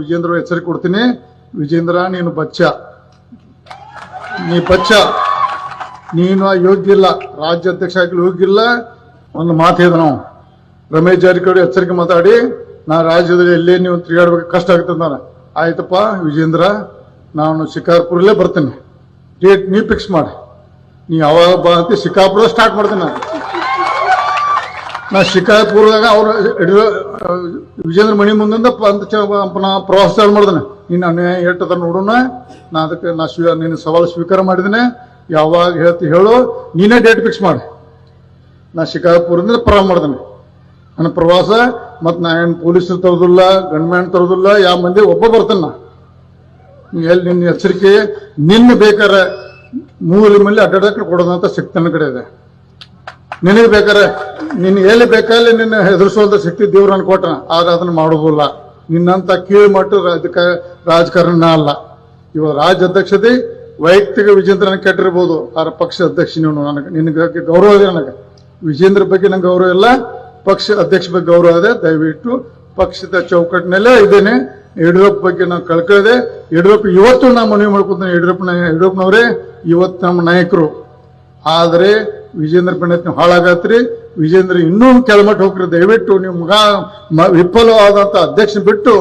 ವಿಜೇಂದ್ರ ಎಚ್ಚರಿಕೆ ಕೊಡ್ತೀನಿ. ವಿಜೇಂದ್ರ, ನೀನು ಬಚ್ಚ. ನೀ ಬಚ್ಚ. ನೀನು ಯೋಗ್ಯ ಇಲ್ಲ ರಾಜ್ಯ ಅಧ್ಯಕ್ಷ ಆಗಲಿ ಯೋಗ್ಯ ಇಲ್ಲ ಒಂದು ಮಾತು ಹೇಳಿದ ನಾವು. ರಮೇಶ್ ಜಾರಕಿಹೊಳಿ ಎಚ್ಚರಿಕೆ ಮಾತಾಡಿ. ನಾ ರಾಜ್ಯದಲ್ಲಿ ಎಲ್ಲೇ ನೀವು ತಿರುಗಾಡ್ಬೇಕು ಕಷ್ಟ ಆಗುತ್ತೆ ನಾನು. ಆಯ್ತಪ್ಪ, ವಿಜೇಂದ್ರ, ನಾನು ಶಿಕಾರ್ಪುರಲ್ಲೇ ಬರ್ತೇನೆ. ಡೇಟ್ ನೀ ಫಿಕ್ಸ್ ಮಾಡಿ. ನೀ ಯಾವಾಗ ಬಾ ಅಂತ ಶಿಕಾರ್ಪುರ ಸ್ಟಾರ್ಟ್ ಮಾಡ್ತೀನಿ ನಾನು. ನಾ ಶಿಕಾಯಪುರದಾಗ ಅವ್ರ ಯಡಿಯೂರ- ವಿಜೇಂದ್ರ ಮಣಿ ಮುಂದಿಂದ ಚ- ನಾ ಪ್ರವಾಸ ಚಾಲು ಮಾಡಿದ್ನೆ. ನೀನು ಅನ್ಯಾಯ ಎಟ್ಟದ ನೋಡೋಣ ನಾ ಅದಕ್ಕೆ ನಾ ಸ್ವೀ, ನಿನ್ನ ಸವಾಲು ಸ್ವೀಕಾರ ಮಾಡಿದ್ದೇನೆ ಯಾವಾಗ ಹೇಳ್ತಿ ಹೇಳು. ನೀನೇ ಡೇಟ್ ಫಿಕ್ಸ್ ಮಾಡಿ. ನಾ ಶಿಕಾಯಪುರದಿಂದ ಪ್ರಾರಂಭ ಮಾಡಿದ್ನೆ. ನನ್ನ ಪ್ರವಾಸ, ಮತ್ತು ನಾ ಏನು ಪೊಲೀಸರು ತರೋದಿಲ್ಲ ಗನ್ಮ್ಯಾನ್ ತರೋದಿಲ್ಲ ಯಾವ ಮಂದಿ ಒಬ್ಬ ಬರ್ತಾನೆ ನೀ. ಎಲ್ಲಿ ನಿನ್ನ ಎಚ್ಚರಿಕೆ, ನಿನ್ನ ಬೇಕಾರೆ ಮೂಲೆ ಮೇಲೆ ಅಡ್ಡಾಡಕ್ಕೆ ಕೊಡೋದಂತ ಶಕ್ತಿ ನನ್ನ ಕಡೆ ಇದೆ. ನಿನಗೆ ಬೇಕಾರೆ ನಿನ್ ಎಲ್ಲಿ ಬೇಕಲ್ಲಿ ನಿನ್ನ ಹೆದರ್ಸೋದ ಶಕ್ತಿ ದೇವ್ರನ್ನ ಕೊಟ್ಟ ಆದ್ರೆ ಅದನ್ನ ಮಾಡೋದಿಲ್ಲ ನಿನ್ನಂತ ಕೀಳು ಮಟ್ಟ ರಾಜಕ ರಾಜಕಾರಣ ಅಲ್ಲ. ಇವಾಗ ರಾಜ್ಯ ಅಧ್ಯಕ್ಷತೆ ವೈಯಕ್ತಿಕ ವಿಜೇಂದ್ರನ ಕೆಟ್ಟಿರ್ಬೋದು, ಆದ್ರೆ ಪಕ್ಷ ಅಧ್ಯಕ್ಷ ನೀನು ನನಗೆ ನಿನಗೆ ಗೌರವ ಇದೆ ನನಗೆ. ವಿಜೇಂದ್ರ ಬಗ್ಗೆ ನಂಗೆ ಗೌರವ ಇಲ್ಲ, ಪಕ್ಷ ಅಧ್ಯಕ್ಷ ಬಗ್ಗೆ ಗೌರವ ಇದೆ. ದಯವಿಟ್ಟು ಪಕ್ಷದ ಚೌಕಟ್ಟಿನಲ್ಲೇ ಇದ್ದೇನೆ. ಯಡಿಯೂರಪ್ಪ ಬಗ್ಗೆ ನಾವು ಕಳ್ಕೊಳ್ಳದೆ ಯಡಿಯೂರಪ್ಪ ಇವತ್ತು ನಾ ಮನವಿ ಮಾಡ್ಕೊತೇನೆ. ಯಡಿಯೂರಪ್ಪನ, ಯಡಿಯೂರಪ್ಪನವರೇ, ಇವತ್ತು ನಮ್ಮ ನಾಯಕರು. ಆದರೆ ವಿಜೇಂದ್ರ ಪಂಡಿತ್ ನೀವು ಹಾಳಾಗತ್ರಿ. ವಿಜೇಂದ್ರ ಇನ್ನೂ ಕೆಳಮಟ್ಟ ಹೋಗ್ರಿ. ದಯವಿಟ್ಟು ನೀವು ಮಗ ವಿಫಲವಾದಂತ ಅಧ್ಯಕ್ಷ ಬಿಟ್ಟು